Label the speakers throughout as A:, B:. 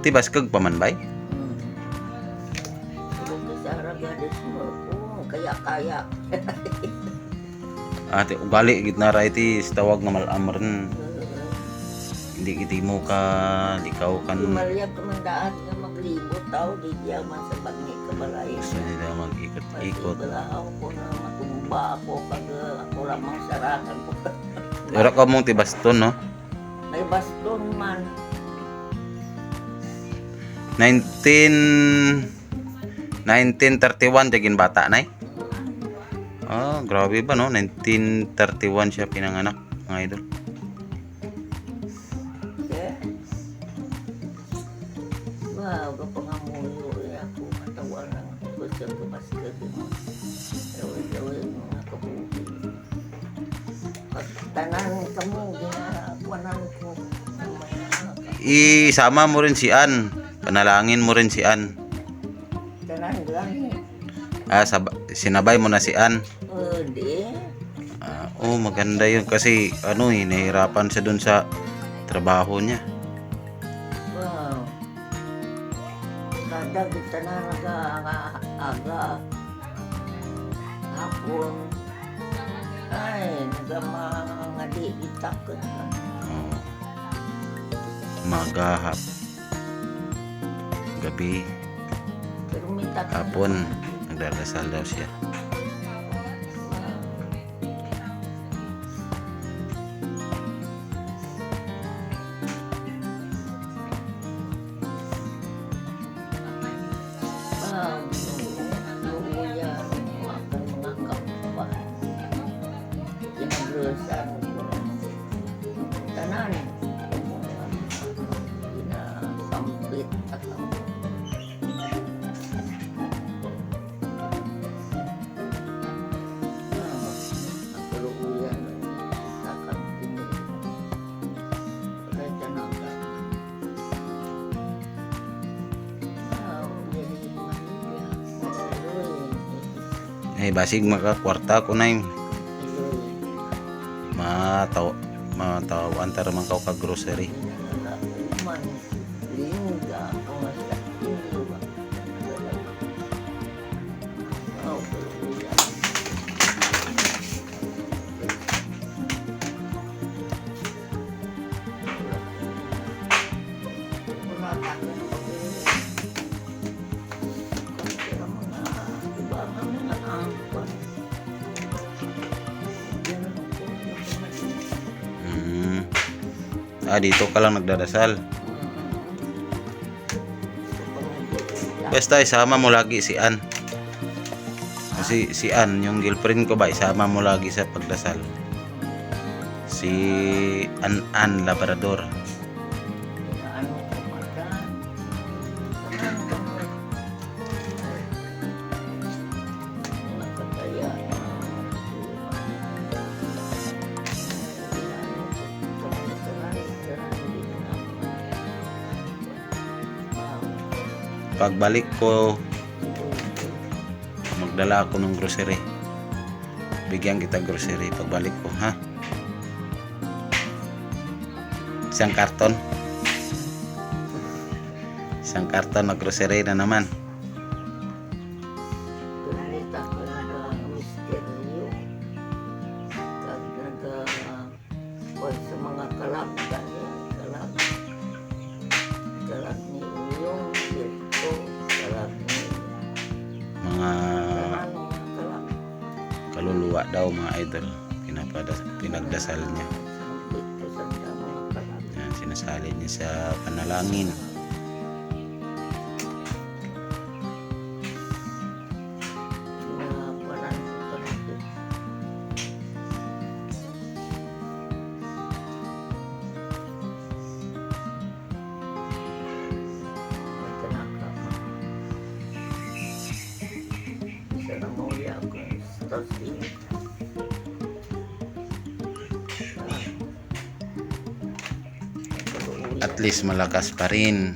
A: Tibas kag pamanbay?
B: Hmm. Sugo sa haragades mo ko, kaya-kaya.
A: Ate, ugali gid na ra iti tawag nga malamren. Hindi kiti mo ka likaw kan
B: Lumalyag kamandaan nga maglibot tao, di diya man sa bangi kabalay.
A: gusto nila mag-ikot-ikot.
B: Wala ako na matumba ako pag uh, ako lamang sarakan ko.
A: Pero ka mong tibaston no?
B: May baston man.
A: 19 1931 jagin bata nay. Ah, grabe ba no? 1931 siya pinanganak, mga idol.
B: Wow, kapangamuyo ako katawan ng gusto ko mo. Mga ka mo, ko.
A: Isama mo rin si Ann. Panalangin mo rin si Ann. Ah, sab- sinabay mo na si Ann.
B: Oh, di.
A: Ah, oh, maganda yun kasi ano eh, nahihirapan siya dun sa trabaho niya.
B: Wow. Kada kita na naga aga, aga. Hapon. Ay, naga mga di itakot na.
A: Oh. Magahap. Gabi,
B: Pero may takot.
A: hapon, nagdarasal daw siya.
B: Ah, luya, makan mga kapabahan. Kinaglusan ko. Tanan.
A: Eh, basig makakwarta ko na yung mataw matawan tara man ka grocery. Ah, dito ka lang nagdadasal. Basta isama mo lagi si Ann. Kasi si Ann, yung girlfriend ko ba, isama mo lagi sa pagdasal. Si An An Labrador. Pagbalik ko, magdala ako ng grocery. Bigyan kita grocery pagbalik ko, ha? Isang karton. Isang karton na grocery na naman.
B: Mga
A: kaluluwa daw mga idol. Pinagdasal niya. Yan, sinasali niya sa panalangin.
B: Ako. Tapos ini.
A: At least malakas pa rin.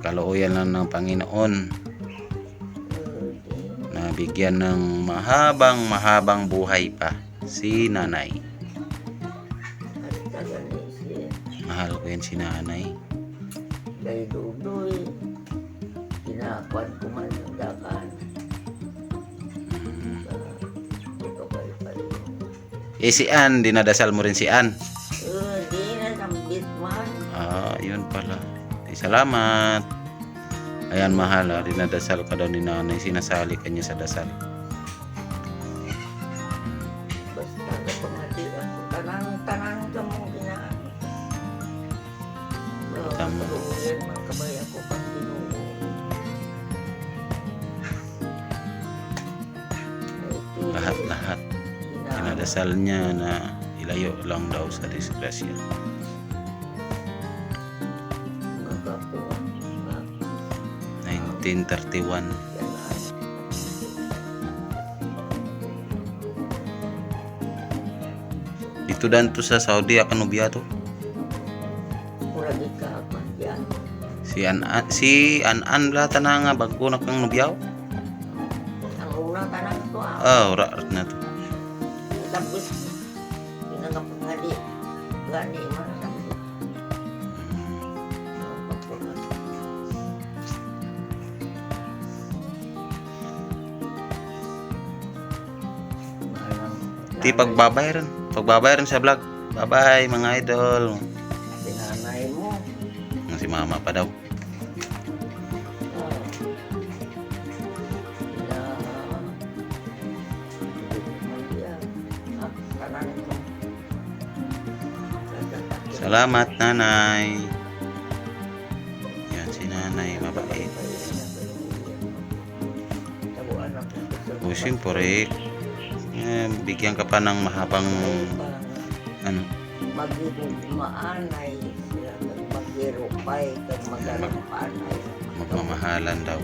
A: Kalooyan lang ng Panginoon na bigyan ng mahabang mahabang buhay pa si nanay. Mahal ko yan si nanay.
B: Dahil ko man yung dakan.
A: Eh si Ann, dinadasal mo rin si Ann.
B: Eh, di na sambit man.
A: Ah, yun pala. Eh, salamat. Ayan, mahal. Ah, dinadasal ka daw ni nanay. Sinasali ka niya sa dasal. Dinadasal niya na ilayo lang daw sa disgrasya.
B: Magkapuan.
A: 1931. Dito dan to sa Saudi akan nubiyato.
B: Mura di ka man yan.
A: Si An si An An bla na nga bago na kang nubiyaw.
B: Ang unang tanang ko ah.
A: Ah, ora na to.
B: Tapos, pinagapangadi. Gani man sabi. Magkapuan. Manang-
A: Ti pagbabayaran. Pagbabayaran sa vlog. Bye-bye mga idol.
B: Sinanay mo.
A: Ang Si mama pa daw. Salamat nanay. Yan si nanay mabait. O siyempre, eh, bigyan ka pa ng mahabang ano,
B: Magigugmaan ay sila magirupay kag magarampan ay
A: magmamahalan daw.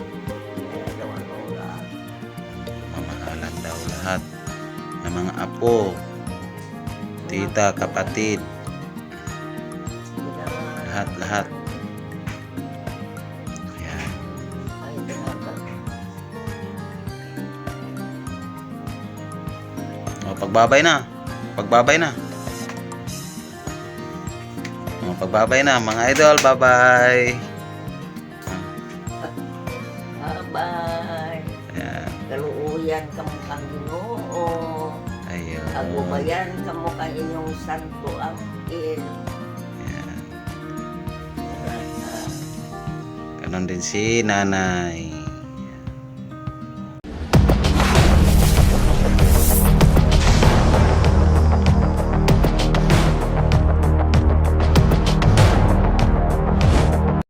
A: Mamahalan daw lahat ng mga apo, tita, kapatid, lahat-lahat. Yan.
B: ay tinagal
A: O, pagbabay na. Pagbabay na. O, pagbabay na. Mga idol, bye-bye.
B: Bye.
A: Ayan.
B: Kaluuyan ka mo kang ginoo.
A: Ayun.
B: Agubayan ka mo kang inyong santo ang il.
A: Ganon din si nanay.